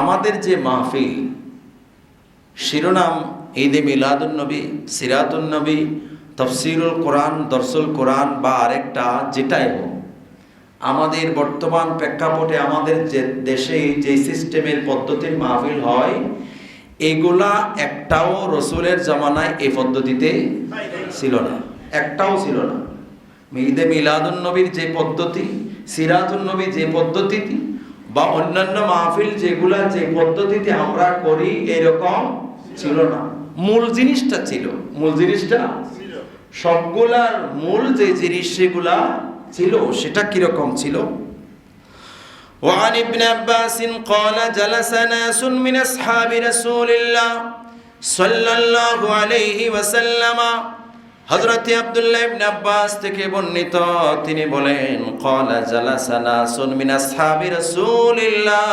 আমাদের যে মাহফিল, শিরোনাম ঈদে মিলাদুন্নবী সিরাতুন্নবী তফসিরুল কোরআন, দর্সুল কোরআন বা আরেকটা, যেটাই হোক, আমাদের বর্তমান প্রেক্ষাপটে আমাদের যে দেশে যে সিস্টেমের পদ্ধতির মাহফিল হয়, এগুলা একটাও রসুলের জামানায় এই পদ্ধতিতে ছিল না। একটাও ছিল না। ঈদে মিলাদুন্নবীর যে পদ্ধতি সিরাতুন্নবী যে পদ্ধতিটি বা অন্যান্য মাহফিল যেগুলা যে পদ্ধতিতে আমরা করি এরকম ছিল না মূল জিনিসটা ছিল মূল জিনিসটা সবগুলার মূল যে জিনিস সেগুলা ছিল সেটা কিরকম ছিল وعن ابن عباس قال جلس ناس من أصحاب رسول الله صلى الله عليه وسلم হজরত আব্দুল্লাহ ইবনে আব্বাস থেকে বর্ণিত, তিনি বলেন, ক্বালা জালাসানা সুনমিন আসহাবি রাসূলিল্লাহ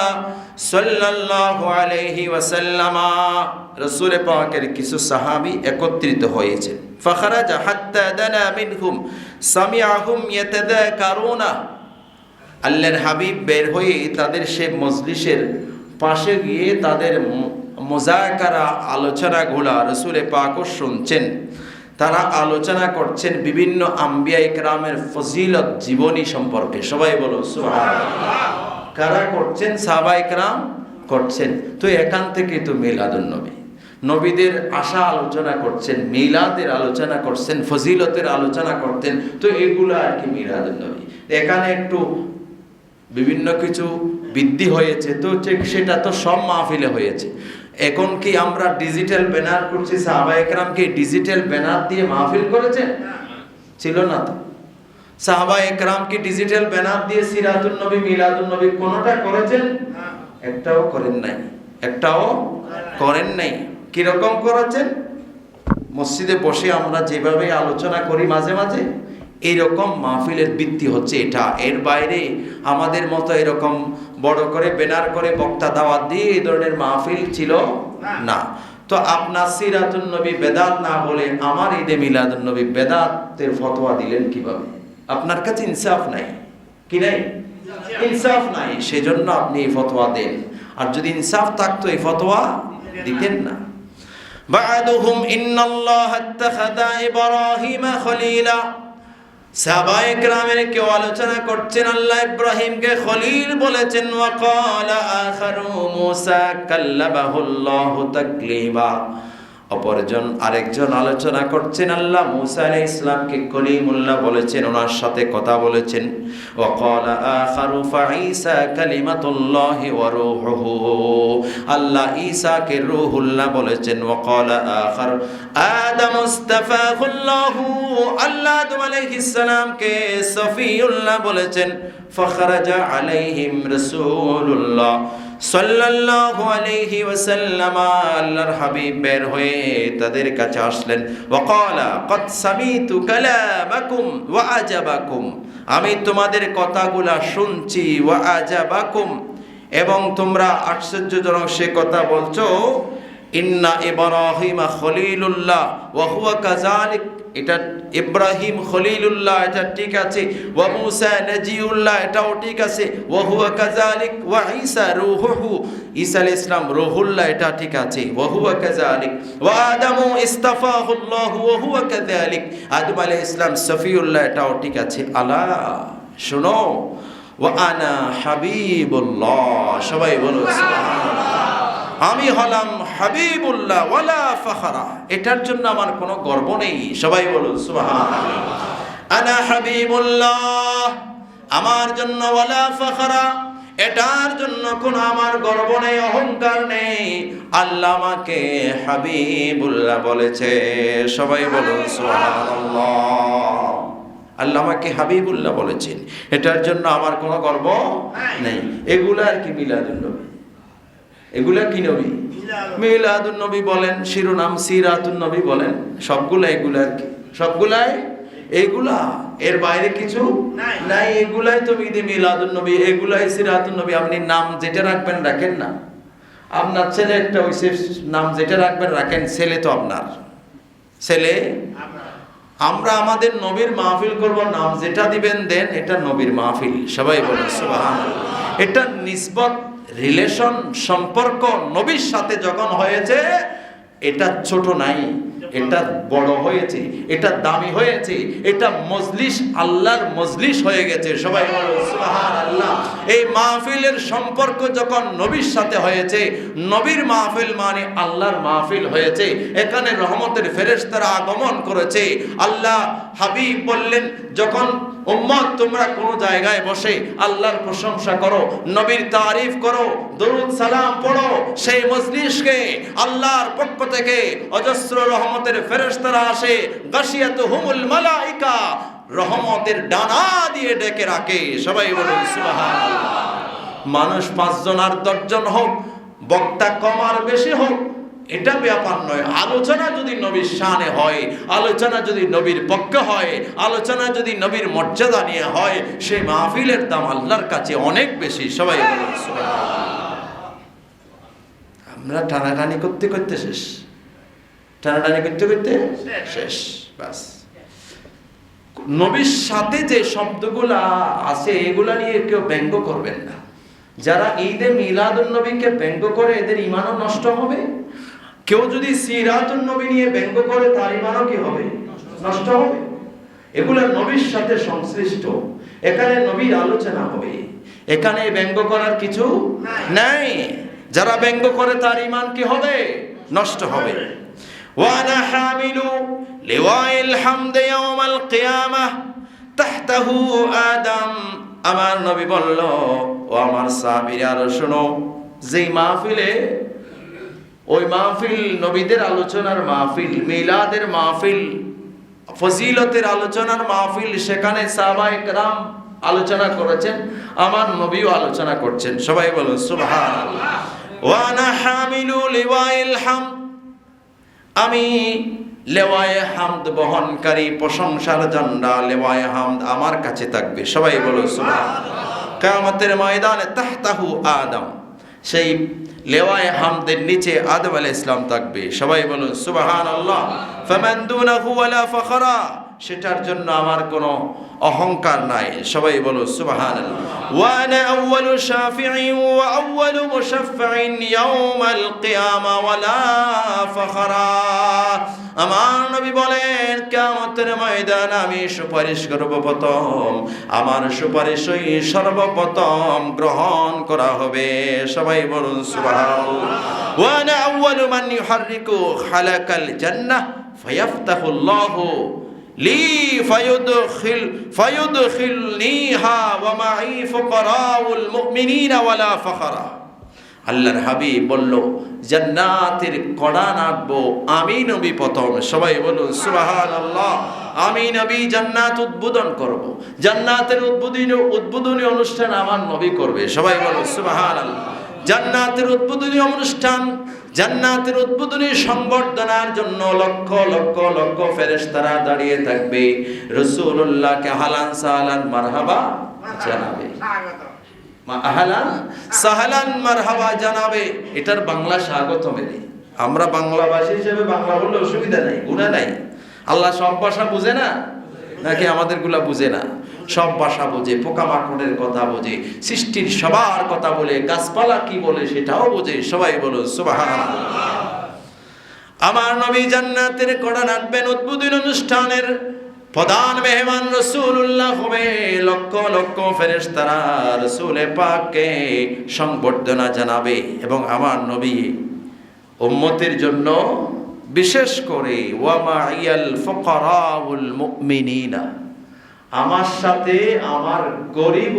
সাল্লাল্লাহু আলাইহি ওয়াসাল্লাম। রাসূল পাকের কিছু সাহাবী একত্রিত হয়েছে। ফখরাজ হাত্তা দানা মিনহুম, সামিআহুম ইয়াতাযাকারুনা। আল্লাহর হাবিব বের হয়ে তাদের সে মজলিসের পাশে গিয়ে তাদের মোজাকারা আলোচনাগুলো রসুলে পাকও শুনছেন। তারা আলোচনা করছেন বিভিন্ন আম্বিয়া ইকরামের ফজিলত জীবনী সম্পর্কে। সবাই বলো কারা করছেন? সাহাবা ইকরাম করছেন। তো এখান থেকে তো মিলাদুন নবী। নবীদের আশা আলোচনা করছেন, মিলাদের আলোচনা করছেন, ফজিলতের আলোচনা করতেন, তো এগুলো আর কি মিলাদুন নবী। এখানে একটু বিভিন্ন কিছু বৃদ্ধি হয়েছে, তো সেটা তো সব মাহফিলে হয়েছে। এখন কি আমরা ডিজিটাল ব্যানার করছি? সাহাবা একরাম কি ডিজিটাল ব্যানার দিয়ে মাহফিল করেছেন? ছিল না তো। সাহাবা একরাম কি ডিজিটাল ব্যানার দিয়ে সিরাতুন নবী, মিলাদুন নবী কোনোটা করেছেন? একটাও করেন নাই। একটাও করেন নাই। কীরকম করেছেন? মসজিদে বসে আমরা যেভাবে আলোচনা করি মাঝে মাঝে, এইরকম মাহফিলের বৃত্তি হচ্ছে এটা। এর বাইরে আমাদের মতো এরকম বড় করে ব্যানার করে বক্তা দাওয়াত দিয়ে এই ধরনের মাহফিল ছিল না তো আপনার সিরাতুন নবী বেদাত না বলে আমার ঈদে মিলাদুন নবী বেদাতের ফতোয়া দিলেন কিভাবে আপনার কাছে ইনসাফ নাই কি নাই ইনসাফ নাই সেজন্য আপনি এই ফতোয়া দেন আর যদি ইনসাফ থাকতো এই ফতোয়া দিতেন না بعدهم إن الله اتخذ إبراهيم خليلا সাহাবায়ে কেরামের কেউ আলোচনা করছেন আল্লাহ ইব্রাহিমকে খলিল বলেছেন ওয়াকাল আখারু মুসা কাল্লাবাহুল্লাহু তাকলিমা। অপরজন আরেকজন আলোচনা করছেন, আল্লাহ মুসা আলাইহিস ইসলামকে কলিমুল্লাহ বলেছেন, ওনার সাথে কথা বলেছেন। আল্লাহ ঈসাকে রূহুল্লাহ বলেছেন, ওয়াকাল আখার আদম আল্লাহ। আলাইহিস সালামকে সফিউল্লাহ বলেছেন, ফখরাজা আলাইহিম রাসূলুল্লাহ। সাল্লাল্লাহু আলাইহি ওয়াসাল্লাম আল্লাহর হাবিব বের হয়ে তাদের কাছে আসলেন। ওয়াকালা, কদ সামিতু কালামাকুম ওয়া আজাবাকুম। আমি তোমাদের কথাগুলা শুনছি, ওয়া আজাবাকুম। এবং তোমরা আশ্চর্যজনক সে কথা বলছো ইন্না ইব্রাহিমা খলিলুল্লাহ ওয়া হুয়া কাযালিক। এটা ইব্রাহিম খলিলুল্লাহ, এটা ঠিক আছে। ওয়া মুসা নাজিউল্লাহ, এটাও ঠিক আছে। ওয়া হুয়া কাযালিক, ওয়া ঈসা রূহুহু। ঈসা আলাইহিস সালাম রূহুল্লাহ, এটা ঠিক আছে। ওয়া হুয়া কাযালিক। ওয়া আদামু ইস্তাফাহুল্লাহ ওয়া হুয়া কাযালিক। আদম আলাইহিস সালাম সফিউল্লাহ, এটাও ঠিক আছে। আলা, শুনো। ওয়া আনা হাবিবুল্লাহ, সবাই বলো সুবহানাল্লাহ। আমি হলাম হাবিবুল্লাহ ওয়ালা ফাখারা। এটার জন্য আমার কোনো গর্ব নেই। সবাই বলুন সুবহানাল্লাহ। আনা হাবিবুল্লাহ আমার জন্য ওয়ালা ফাখারা। এটার জন্য কোন আমার গর্ব নেই অহংকার নেই। আল্লাহ আমাকে হাবিবুল্লাহ বলেছে। সবাই বলুন সুবহানাল্লাহ। আল্লাহ আমাকে হাবিবুল্লাহ বলেছেন। এটার জন্য আমার কোনো গর্ব নেই। এগুলো আর কি মিলাদুল নবী এগুলা কি নবী? মিলাদুন নবী। বলেন শিরোনাম সিরাতুন নবী বলেন। সবগুলা এগুলা আর কি? সবগুলাই? এগুলা? এর বাইরে কিছু? নাই। এগুলাই তো ঈদে মিলাদুন নবী এগুলাই সিরাতুন নবী। আপনি নাম যেটা রাখবেন রাখেন না। আপনার ছেলে একটা ওই নাম যেটা রাখবেন রাখেন। ছেলে তো আপনার। ছেলে? আমরা আমাদের নবীর মাহফিল করব নাম যেটা দিবেন দেন এটা নবীর মাহফিল। সবাই বলেন সুবহানাল্লাহ। এটা নিসবত রিলেশন সম্পর্ক নবীর সাথে যখন হয়েছে এটা ছোট নাই। এটা বড় হয়েছে, এটা দামি হয়েছে, এটা মজলিস আল্লাহর মজলিস হয়ে গেছে। সবাই সুবহানাল্লাহ। এই মাহফিলের সম্পর্ক যখন নবীর সাথে হয়েছে, নবীর মাহফিল মানে আল্লাহর মাহফিল হয়েছে। এখানে রহমতের ফেরেশতারা আগমন করেছে। আল্লাহ হাবিব বললেন, যখন উম্মত তোমরা কোনো জায়গায় বসে আল্লাহর প্রশংসা করো, নবীর তারিফ করো, দরুদ সালাম পড়ো, সেই মজলিসকে আল্লাহর পক্ষ থেকে অজস্র রহমতের ফেরেশতারা আসে গাশিয়াত হুমুল মালাইকা, রহমতের ডানা দিয়ে ডেকে রাখে। সবাই বলুন মানুষ পাঁচজন আর দশজন হোক, বক্তা কম আর বেশি হোক, এটা ব্যাপার নয়। আলোচনা যদি নবীর শানে হয়, আলোচনা যদি নবীর পক্ষে হয়, আলোচনা যদি নবীর মর্যাদা নিয়ে হয় সেই মাহফিলের দাম আল্লাহর কাছে অনেক বেশি। সবাই আমরা টানাটানি করতে করতে শেষ। টানাটানি করতে করতে শেষ বাস। নবীর সাথে যে শব্দগুলা আছে এগুলা নিয়ে কেউ ব্যঙ্গ করবেন না। যারা ঈদে মিলাদুন নবীকে ব্যঙ্গ করে এদের ইমানও নষ্ট হবে। কেউ যদি সিরাতুন নবী নিয়ে ব্যঙ্গ করে তার ইমানও কি হবে? নষ্ট হবে। এগুলা নবীর সাথে সংশ্লিষ্ট। এখানে নবীর আলোচনা হবে। এখানে ব্যঙ্গ করার কিছু নাই। যারা ব্যঙ্গ করে তার ইমান কি হবে? নষ্ট হবে। وانا حامل لواء الحمد يوم القيامه تحته آدم আমার নবী বলল ও আমার সাহাবীরা আরো শোনো যেই মাহফিলে ওই মাহফিল নবীদের আলোচনার মাহফিল মিলাদের মাহফিল ফজিলতের আলোচনার মাহফিল সেখানে সাহাবায়ে کرام আলোচনা করেছেন আমার নবীও আলোচনা করছেন সবাই বলুন সুবহানাল্লাহ ওয়ানা হামিলু লিওয়াইল হামদ আমি লেওয়ায়ে হামদ বহনকারী প্রশংসার জন্ডা লেওয়ায়ে হামদ আমার কাছে থাকবে। সবাই বলো সুবাহ কিয়ামতের ময়দানে তাহতাহু আদম, সেই লেওয়ায় হামদের নিচে আদম আলাইহিস ইসলাম থাকবে। সবাই বলুন, সুবহানাল্লাহ। ফামান দুনাহু ওয়ালা ফখরা। সেটার জন্য আমার কোনো অহংকার নাই। সবাই বলো আনা আউয়ালু আমার নবী বলেন ময়দান আমি সুপারিশ করব প্রথম। আমার সুপারিশই সর্বপ্রথম গ্রহণ করা হবে। সবাই বলুন, সুবহানাল্লাহ। ওয়া আনা আউয়ালু খালাকাল জান্নাহ ফায়াফতাহুল্লাহু লি ফায়ুদখিল ফায়ুদখিলনিহা ওয়া মাই ফুকারাউল মুমিনিনা ওয়ালা ফখরা। আল্লাহর হাবিব বলল, জান্নাতের কড়া নাটবো আমি নবী প্রথম। সবাই বলুন, সুবহানাল্লাহ, আমি নবী জান্নাত উদ্বোধন করব। জান্নাতের উদ্বোধনী উদ্বোধনী অনুষ্ঠান আমার নবী করবে। সবাই বলুন, সুবহানাল্লাহ, জান্নাতের উদ্বোধনী অনুষ্ঠান জান্নাতের উদ্বোধনী সংবর্ধনার জন্য লক্ষ লক্ষ লক্ষ ফেরেশতারা দাঁড়িয়ে থাকবে। রসুল্লাহকে হালান সাহালান মারহাবা জানাবে। আহলান সাহালান মারহাবা জানাবে। এটার বাংলা স্বাগত মেলে আমরা বাংলা ভাষী হিসেবে বাংলা বললে অসুবিধা নাই গুণা নাই। আল্লাহ সব ভাষা বুঝে না? নাকি আমাদেরগুলা বুঝে না? সব ভাষা বোঝে, পোকামাকড়ের কথা বোঝে, সৃষ্টির সবার কথা বলে, গাছপালা কি বলে সেটাও বোঝে, সবাই বলো আমার নবী জান্নাতের কড়া নাটবেন উদ্বোধন অনুষ্ঠানের প্রধান মেহমান রসুল্লাহ হবে লক্ষ লক্ষ ফেরেশতারা, রসুলে পাককে সংবর্ধনা জানাবে এবং আমার নবী উম্মতের জন্য বিশেষ করে আমার সাথে আমার গরিব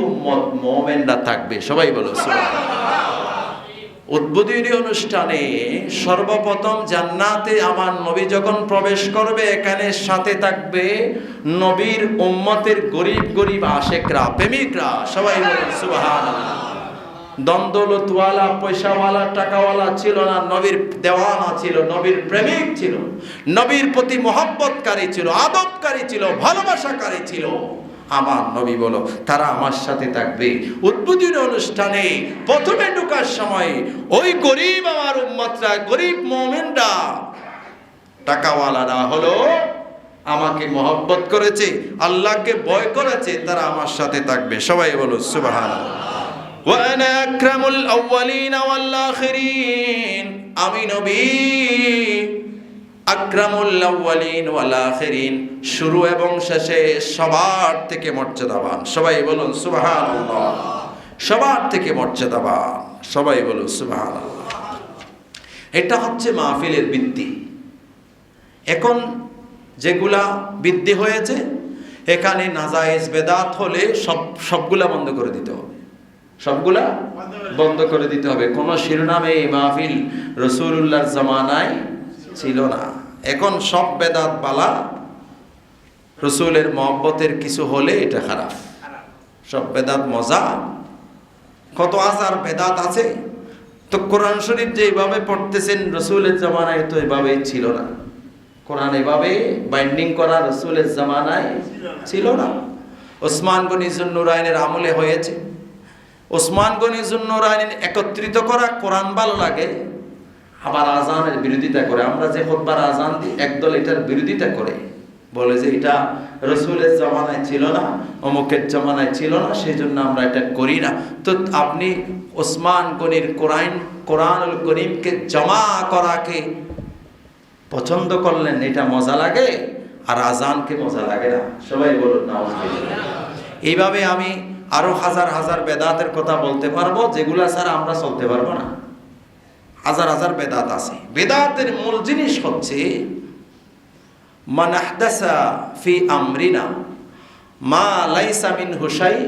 মোমেনরা থাকবে। সবাই বলো উদ্বোধনী অনুষ্ঠানে সর্বপ্রথম জান্নাতে আমার নবী যখন প্রবেশ করবে, এখানে সাথে থাকবে নবীর উম্মতের গরিব গরিব আশেকরা, প্রেমিকরা। সবাই বলুন সুবহানাল্লাহ। দ্বন্দ্বলতওয়ালা পয়সাওয়ালা, টাকাওয়ালা ছিল না, নবীর দেওয়ানা ছিল, নবীর প্রেমিক ছিল, নবীর প্রতি মহব্বতকারী ছিল, আদবকারী ছিল, ভালোবাসাকারী ছিল। আমার নবী বলো, তারা আমার সাথে থাকবে। উদ্বোধনী অনুষ্ঠানে প্রথমে ঢুকার সময়, ওই গরিব আমার উম্মতরা, গরিব মোমেনরা, টাকাওয়ালারা হলো আমাকে মহব্বত করেছে, আল্লাহকে ভয় করেছে, তারা আমার সাথে থাকবে। সবাই বলো সুবাহান وأنا أكرم الأولين والآخرين আমি নবী আকরামুল আউয়ালিন ওয়াল আখিরিন শুরু এবং শেষে সবার থেকে মর্যাদাবান সবাই বলুন সুবহানাল্লাহ সবার থেকে মর্যাদাবান সবাই বলুন সুবহানাল্লাহ এটা হচ্ছে মাহফিলের বৃত্তি এখন যেগুলা বৃদ্ধি হয়েছে এখানে নাজায়েজ বেদাত হলে সব সবগুলা বন্ধ করে দিতে হবে সবগুলা বন্ধ করে দিতে হবে। কোন শিরোনামে এই মাহফিল রসুল্লাহর জামানায় ছিল না। এখন সব বেদাত বালা রসুলের মহব্বতের কিছু হলে এটা খারাপ। সব বেদাত মজা। কত হাজার বেদাত আছে। তো কোরআন শরীফ যেভাবে পড়তেছেন রসুলের জামানায় তো এভাবেই ছিল না। কোরআন এভাবে বাইন্ডিং করা রসুলের জামানায় ছিল না। ওসমান গনিজুন্নুরায়নের আমলে হয়েছে। ওসমান গনিজুন্নুরায়নের একত্রিত করা কোরআন ভালো লাগে, আবার আজানের বিরোধিতা করে। আমরা যে খোদবার আজান দিই একদল এটার বিরোধিতা করে। বলে যে এটা রসুলের জমানায় ছিল না, অমুকের জমানায় ছিল না সেই জন্য আমরা এটা করি না। তো আপনি ওসমান গনির কোরআন, কোরআনুল করিমকে জমা করাকে পছন্দ করলেন, এটা মজা লাগে? আর আজানকে মজা লাগে না। সবাই বলুন না এইভাবে আমি আরও হাজার হাজার বেদাতের কথা বলতে পারব যেগুলা ছাড়া আমরা চলতে পারব না। হাজার হাজার বেদাত আছে। বেদাতের মূল জিনিস হচ্ছে মানাহদাসা ফি আমরিনা মা লাইসা মিন হুসাই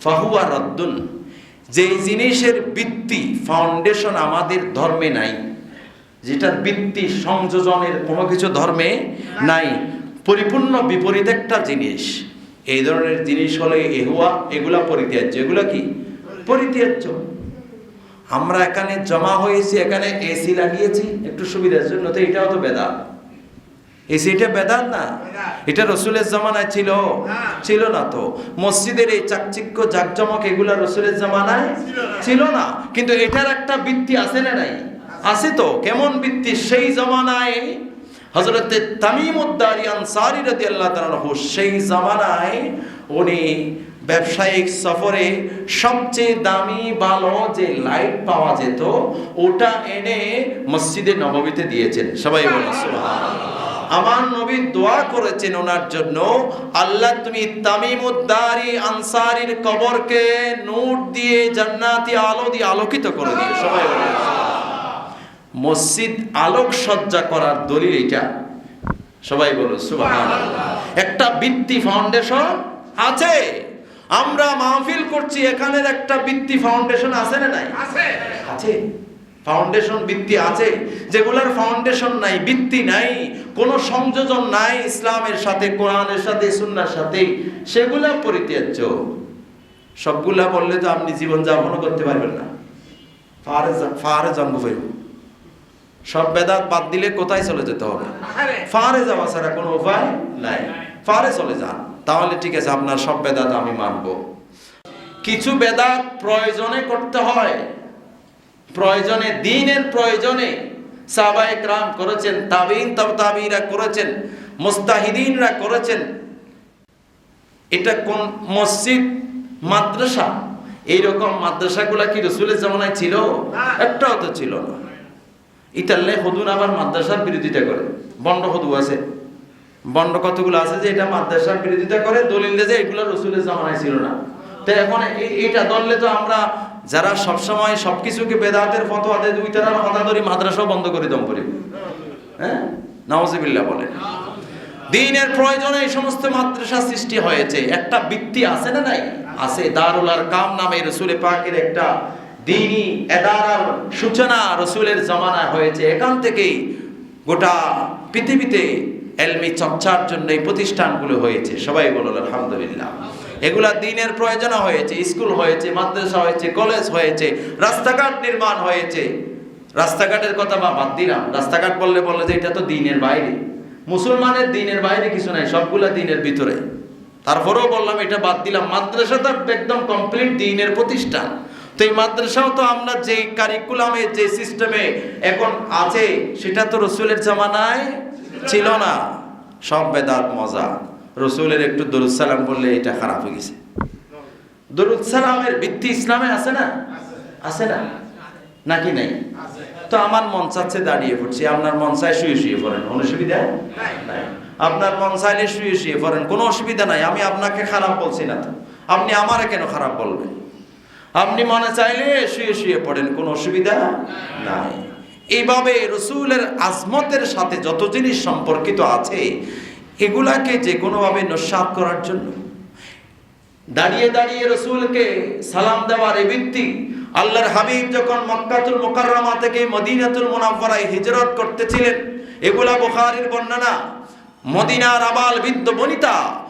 ফাহুয়া রদ্দুন। যেই জিনিসের ভিত্তি ফাউন্ডেশন আমাদের ধর্মে নাই। যেটার ভিত্তি সংযোজনের কোনো কিছু ধর্মে নাই। পরিপূর্ণ বিপরীত একটা জিনিস। এই ধরনের জিনিস হলে এহুয়া এগুলা পরিত্যাজ্য। এগুলা কি? পরিত্যাজ্য। আমরা এখানে জমা হয়েছি এখানে এসি লাগিয়েছি একটু সুবিধার জন্য তো এটাও তো বেদা এসি এটা বেদাত না? এটা রসুলের জামানায় ছিল। ছিল না তো। মসজিদের এই চাকচিক্য জাকজমক এগুলা রসুলের জামানায় ছিল না। কিন্তু এটার একটা বৃত্তি আছে না নাই? আছে তো। কেমন বৃত্তি? সেই জামানায় হজরতে তামিমুদ্দারি আনসারি রাদি আল্লাহ তাআলা সেই জামানায় উনি ব্যবসায়িক সফরে সবচেয়ে দামি ভালো যে লাইট পাওয়া যেত ওটা এনে মসজিদে নববীতে দিয়েছেন। সবাই বলুন আমার নবী দোয়া করেছেন ওনার জন্য আল্লাহ তুমি তামিমুদ্দারি আনসারির কবরকে নূর দিয়ে জান্নাতি আলো দিয়ে আলোকিত করে দিও। সবাই বলুন মসজিদ আলোক সজ্জা করার দলিল এটা সবাই বলুন সুবহানাল্লাহ। একটা বৃত্তি ফাউন্ডেশন আছে। আমরা মাহফিল করছি এখানের একটা বৃত্তি ফাউন্ডেশন আছে না নাই? আছে। ফাউন্ডেশন বৃত্তি আছে। যেগুলোর ফাউন্ডেশন নাই বৃত্তি নাই কোনো সংযোজন নাই ইসলামের সাথে কোরআনের সাথে সুন্নার সাথে। সেগুলা পরিত্যাজ্য। সবগুলা বললে তো আপনি জীবন যাপনও করতে পারবেন না। ফারে ফারে জন্ম ফেরব সব বেদাত বাদ দিলে কোথায় চলে যেতে হবে? ফারে যাওয়া ছাড়া কোনো উপায় নাই। ফারে চলে যান। তাহলে ঠিক আছে আপনার সব বেদাত আমি মানব। কিছু বেদাত প্রয়োজনে করতে হয়। প্রয়োজনে দিনের প্রয়োজনে সাহাবায়ে রাম করেছেন তাবিন তাব তাবিরা করেছেন মুস্তাহিদিনরা করেছেন। এটা কোন মসজিদ মাদ্রাসা? এইরকম মাদ্রাসাগুলা কি রসুলের জামানায় ছিল? একটাও তো ছিল না। ইতাল্লে হদুন আবার মাদ্রাসার বিরোধিতা করে। বন্ড হদু আছে। বন্ড কতগুলো আছে যে এটা মাদ্রাসার বিরোধিতা করে? দলিল যে এগুলো রসুলের জামানায় ছিল না। তো এখন এইটা ধরলে তো আমরা যারা সবসময় সবকিছুকে বেদাতের ফতোয়া দেয়, দুই তারা কথা ধরি মাদ্রাসাও বন্ধ করে দম করি হ্যাঁ? নওয়াজিবিল্লাহ বলে দিনের প্রয়োজনে এই সমস্ত মাদ্রাসা সৃষ্টি হয়েছে। একটা বৃত্তি আছে না নাই? আছে দারুল আর কাম নামে রসুলে পাকের একটা দিনই এদারার সূচনা রসুলের জমানায় হয়েছে। এখান থেকেই গোটা পৃথিবীতে এলমি চর্চার জন্য এই প্রতিষ্ঠানগুলো হয়েছে। সবাই বলল, আলহামদুলিল্লাহ। এগুলা দিনের প্রয়োজনে হয়েছে, স্কুল হয়েছে, মাদ্রাসা হয়েছে, কলেজ হয়েছে, রাস্তাঘাট নির্মাণ হয়েছে। রাস্তাঘাটের কথা বা বাদ দিলাম। রাস্তাঘাট বললে বললে যে এটা তো দিনের বাইরে। মুসলমানের দিনের বাইরে কিছু নাই, সবগুলা দিনের ভিতরে। তারপরেও বললাম, এটা বাদ দিলাম। মাদ্রাসা তো একদম কমপ্লিট দিনের প্রতিষ্ঠান। তো এই মাদ্রাসাও তো আমরা যে কারিকুলামে যে সিস্টেমে এখন আছে, সেটা তো রসুলের জামানায় ছিল না। সব বেদাত মজা। রসুলের একটু দরুসালাম বললে এটা খারাপ হয়ে গেছে। সালামের ভিত্তি ইসলামে আছে না? আছে না? নাকি নাই? তো আমার মন চাচ্ছে দাঁড়িয়ে পড়ছি। আপনার মন চায় শুয়ে শুয়ে পড়েন। কোনো অসুবিধা? নাই। আপনার মন চাইলে শুয়ে শুয়ে পড়েন। কোনো অসুবিধা নাই। আমি আপনাকে খারাপ বলছি না তো। আপনি আমারে কেন খারাপ বলবেন? আপনি মনে চাইলে শুয়ে শুয়ে পড়েন, কোনো অসুবিধা নাই। এইভাবে রসুলের আজমতের সাথে যত জিনিস সম্পর্কিত আছে, এগুলাকে যে কোনোভাবে নস্বাত করার জন্য। দাঁড়িয়ে দাঁড়িয়ে রসুলকে সালাম দেওয়ার এই ভিত্তি, আল্লাহর হাবিব যখন মক্কাতুল মোকাররমা থেকে মদিনাতুল মুনাফফারায় হিজরত করতেছিলেন, এগুলা বুখারীর বর্ণনা, মদিনার আবাল বৃদ্ধ বনিতা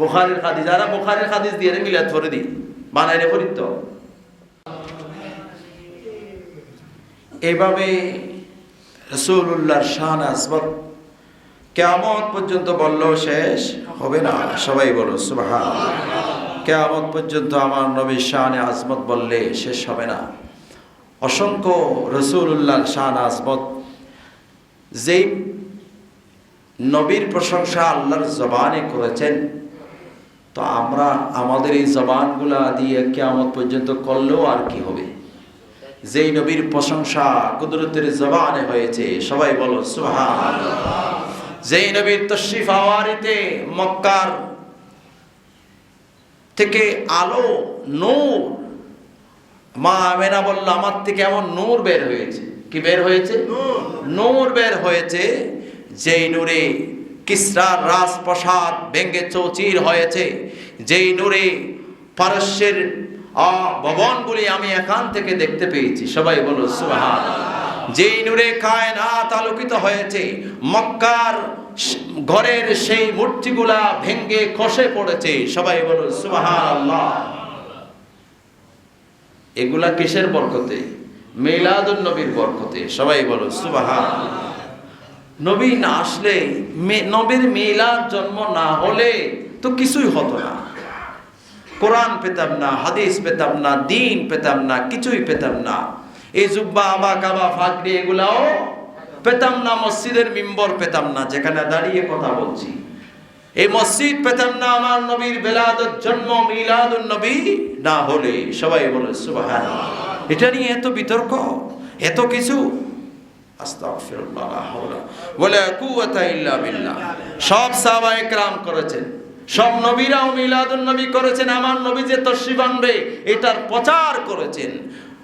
বুখারীর হাদিস যারা বুখারীর হাদিস দিয়ে মিলাদ করে দি, বানাইলে ফরিত এভাবে রসুল্লাহর শান আসবত কেয়ামত পর্যন্ত বললেও শেষ হবে না। সবাই বলো সুবহান কেয়ামত পর্যন্ত আমার নবী শানে আজমত বললে শেষ হবে না। অসংখ্য রসুল্লাহ শান আজমত, যেই নবীর প্রশংসা আল্লাহর জবানে করেছেন তো আমরা আমাদের এই জবানগুলা দিয়ে কেয়ামত পর্যন্ত করলেও আর কি হবে? যেই নবীর প্রশংসা কুদরতের জবানে হয়েছে সবাই বলো সুবহান যেই নবীর তশরিফ আওয়ারিতে মক্কার থেকে আলো নূর মা আমেনা বলল আমার থেকে এমন নূর বের হয়েছে। কি বের হয়েছে? নূর বের হয়েছে যেই নূরে কিসরার রাজপ্রসাদ ভেঙ্গে চৌচির হয়েছে। যেই নূরে পারস্যের ভবনগুলি আমি এখান থেকে দেখতে পেয়েছি। সবাই বলো সুবহান যেই নূরে কায়নাত আলোকিত হয়েছে, মক্কার ঘরের সেই মূর্তিগুলা ভেঙ্গে খসে পড়েছে। সবাই বলো, সুবহানাল্লাহ। এগুলা কিসের বরকতে? মিলাদুন নবীর বরকতে। সবাই বলো সুবহান নবী না আসলে নবীর মিলাদ জন্ম না হলে তো কিছুই হতো না। কোরআন পেতাম না, হাদিস পেতাম না, দিন পেতাম না, কিছুই পেতাম না। এই জুব্বা, আবা, কাবা ফাগরি এগুলাও পেতাম না, মসজিদের মিম্বর পেতাম না, যেখানে দাঁড়িয়ে কথা বলছি। এই মসজিদ পেতাম না, আমার নবীর বেলাদত জন্ম মিলাদুন নবী না হলে। সবাই বলে সুবহান এটা নিয়ে এত বিতর্ক, এত কিছু। সব সাহাবা একরাম করেছেন। সব নবীরাও মিলাদুন নবী করেছেন। আমার নবী যে তশরিফ আনবে, এটার প্রচার করেছেন।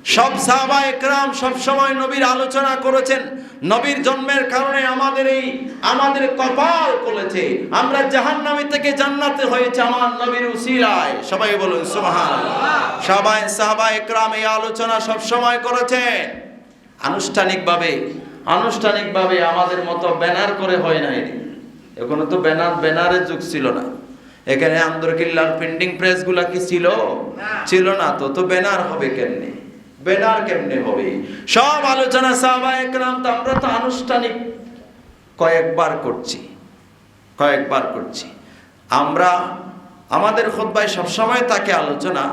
সব সাহাবা একরাম সব সময় নবীর আলোচনা করেছেন। নবীর জন্মের কারণে আমাদের এই, আমাদের কপাল করেছে আমরা জাহান্নামী থেকে জান্নাতে হয়েছে আমার নবীর উসিলায়। সবাই বলুন, সুবহানাল্লাহ। সবাই সাহাবা একরাম এই আলোচনা সব সময় করেছেন। আনুষ্ঠানিকভাবে আনুষ্ঠানিকভাবে আমাদের মতো ব্যানার করে হয় না নাই। এখনও তো ব্যানার ব্যানারের যুগ ছিল না। এখানে আন্দরকিল্লার প্রিন্টিং প্রেসগুলা কি ছিল? ছিল না। তো তো ব্যানার হবে কেমনে? ব্যানার কেমনে হবে? সব আলোচনা সাহাবা একরাম তো আমরা তো আনুষ্ঠানিক কয়েকবার করছি। কয়েকবার করছি। আমরা আমাদের খোদ্বায় সবসময় তাকে আলোচনা,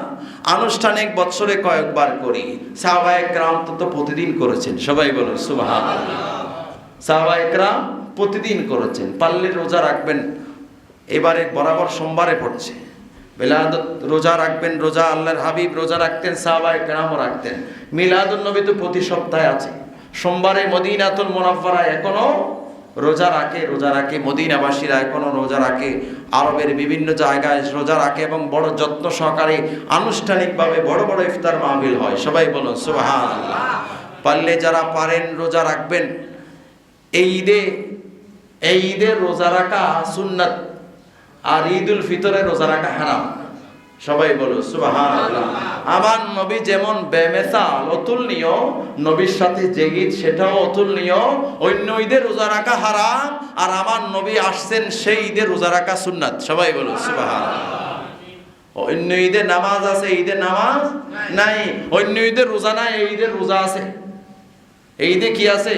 আনুষ্ঠানিক বৎসরে কয়েকবার করি। সাহবায়ক রাম তো প্রতিদিন করেছেন, সবাই বলুন সুবাহ সাহবায়ক রাম প্রতিদিন করেছেন পারলে রোজা রাখবেন, এবারে বরাবর সোমবারে পড়ছে। বেলাদত রোজা রাখবেন, রোজা আল্লাহর হাবিব রোজা রাখতেন, সাহাবায় কেরামও রাখতেন। মিলাদুল নবী তো প্রতি সপ্তাহে আছে। সোমবারে মদিনাতুল মোনাফারা এখনও রোজা রাখে রোজা রাখে মদিনাবাসীরা এখনও রোজা রাখে। আরবের বিভিন্ন জায়গায় রোজা রাখে এবং বড় যত্ন সহকারে আনুষ্ঠানিকভাবে বড় বড় ইফতার মাহবিল হয়। সবাই বলুন সুবহান পারলে যারা পারেন রোজা রাখবেন। এই ঈদে, এই ঈদের রোজা রাখা সুন্নাত। আর ঈদুল ফিতরে রোজা রাখা হারাম। সবাই বলো সুবহানাল্লাহ। আমার নবী যেমন বেমেসাল, অতুলনীয়, নবীর সাথে যে ঈদ, সেটাও অতুলনীয়। অন্য ঈদের রোজা রাখা হারাম, আর আমার নবী আসছেন সেই ঈদের রোজা রাখা সুন্নাত। সবাই বলো সুবহানাল্লাহ। অন্য ঈদের নামাজ আছে ঈদের নামাজ নাই। অন্য ঈদের রোজা নাই, এই ঈদের রোজা আছে। এই ঈদে কি আছে?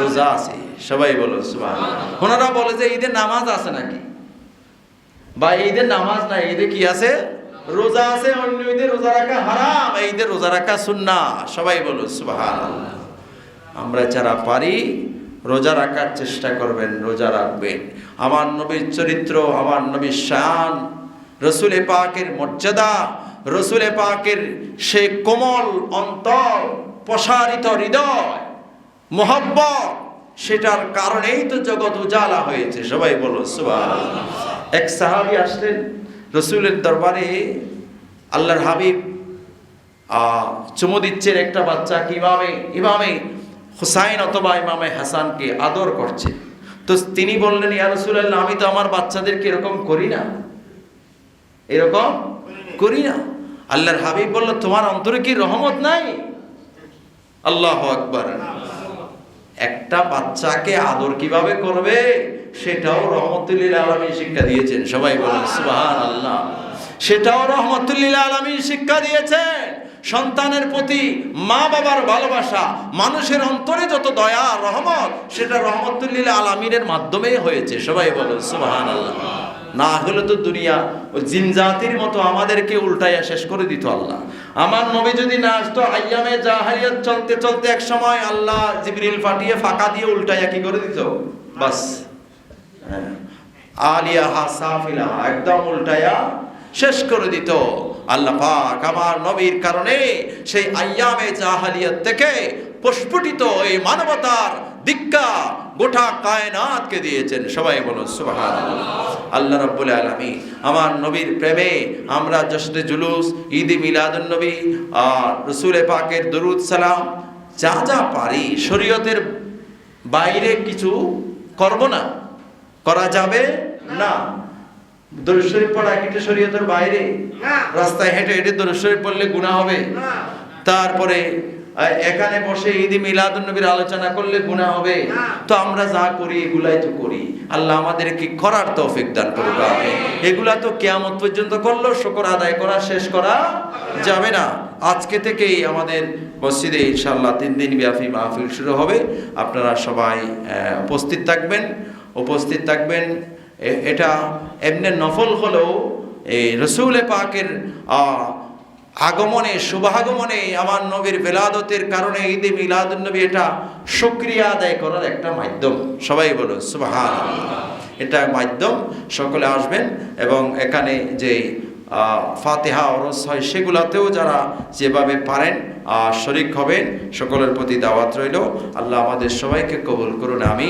রোজা আছে। সবাই বলো সুবাহ ওনারা বলে যে ঈদের নামাজ আছে নাকি? বা ঈদের নামাজ নাই, ঈদে কি আছে? রোজা আছে, অন্য ঈদের রোজা রাখা হারাম ঈদের রোজা রাখা সুন্না সবাই বলো সুবাহ আমরা যারা পারি, রোজা রাখার চেষ্টা করবেন, রোজা রাখবেন। আমার নবীর চরিত্র, আমার নবীর শান, রসুলে পাকের মর্যাদা, রসুলে পাকের সে কোমল অন্তর, প্রসারিত হৃদয়, মোহব্বত, সেটার কারণেই তো জগৎ উজালা হয়েছে। সবাই বলো সুবাহ এক সাহাবি আসলেন দরবারে আল্লাহর হাবিব চুমু দিচ্ছেন একটা বাচ্চা কীভাবে ইমামে হুসাইন অথবা ইমামে হাসানকে আদর করছে। তো তিনি বললেন, ইয়া রসুল্লাহ আমি তো আমার বাচ্চাদেরকে এরকম করি না। এরকম করি না। আল্লাহর হাবিব বলল, তোমার অন্তরে কি রহমত নাই? আল্লাহ আকবার। একটা বাচ্চাকে আদর কীভাবে করবে? সেটাও রহমতুল্লিল আলমী শিক্ষা দিয়েছেন। সবাই বলেন সুবাহান আল্লাহ সেটাও রহমতুল্লিল আলমী শিক্ষা দিয়েছেন। সন্তানের প্রতি মা বাবার ভালোবাসা, মানুষের অন্তরে যত দয়া, রহমত, সেটা রহমতুল্লিল আলমিনের মাধ্যমে হয়েছে। সবাই বলেন সুবাহান আল্লাহ না হলে তো দুনিয়া ওই জিনজাতির মতো আমাদেরকে উল্টাইয়া শেষ করে দিত আল্লাহ। আমার নবী যদি না আসতো, আইয়ামে জাহারিয়াত চলতে চলতে এক সময় আল্লাহ জিবরিল ফাটিয়ে ফাঁকা দিয়ে উল্টাইয়া কি করে দিত? বাস। হ্যাঁ। আলিয়া হা সাফিলা, একদম উল্টাইয়া শেষ করে দিত। আল্লাহ পাক আমার নবীর কারণে সেই আইয়ামে জাহালিয়াত থেকে প্রস্ফুটিত এই মানবতার দীক্ষা গোটা কায়নাতকে দিয়েছেন। সবাই বলুন, সুবহানাল্লাহ। আল্লাহ রাব্বুল আলামিন, আমার নবীর প্রেমে আমরা জশ্নে জুলুস, ঈদ মিলাদুন নবী আর রসুলে পাকের দরুদ সালাম, যা যা পারি, শরীয়তের বাইরে কিছু করব না। করা যাবে? না। দরুদ শরীফ পড়া কি এটা শরীয়তের বাইরে। না। রাস্তায় হেঁটে হেঁটে দরুদ শরীফ পড়লে গুনাহ হবে। না। তারপরে এখানে বসে ঈদ নবীর আলোচনা করলে গুনাহ হবে। তো আমরা যা করি এগুলাই তো করি। আল্লাহ আমাদেরকে করার তৌফিক দান করুক। এগুলা তো কেয়ামত পর্যন্ত করল শুকর আদায় করা শেষ করা যাবে না। আজকে থেকেই আমাদের মসজিদে ইনশাল্লাহ তিন দিন ব্যাপী মাহফিল শুরু হবে। আপনারা সবাই আহ, উপস্থিত থাকবেন। উপস্থিত থাকবেন। এটা এমনি নফল হলেও এই রসুল পাকের আগমনে শুভাগমনে আমার নবীর বেলাদতের কারণে ঈদে মিলাদুন নবী এটা সক্রিয়া আদায় করার একটা মাধ্যম। সবাই বলো সুবাহান এটা মাধ্যম সকলে আসবেন এবং এখানে যে ফাতেহা অরস হয় সেগুলাতেও যারা যেভাবে পারেন আহ, শরিক হবেন সকলের প্রতি দাওয়াত রইল। আল্লাহ আমাদের সবাইকে কবুল করুন আমি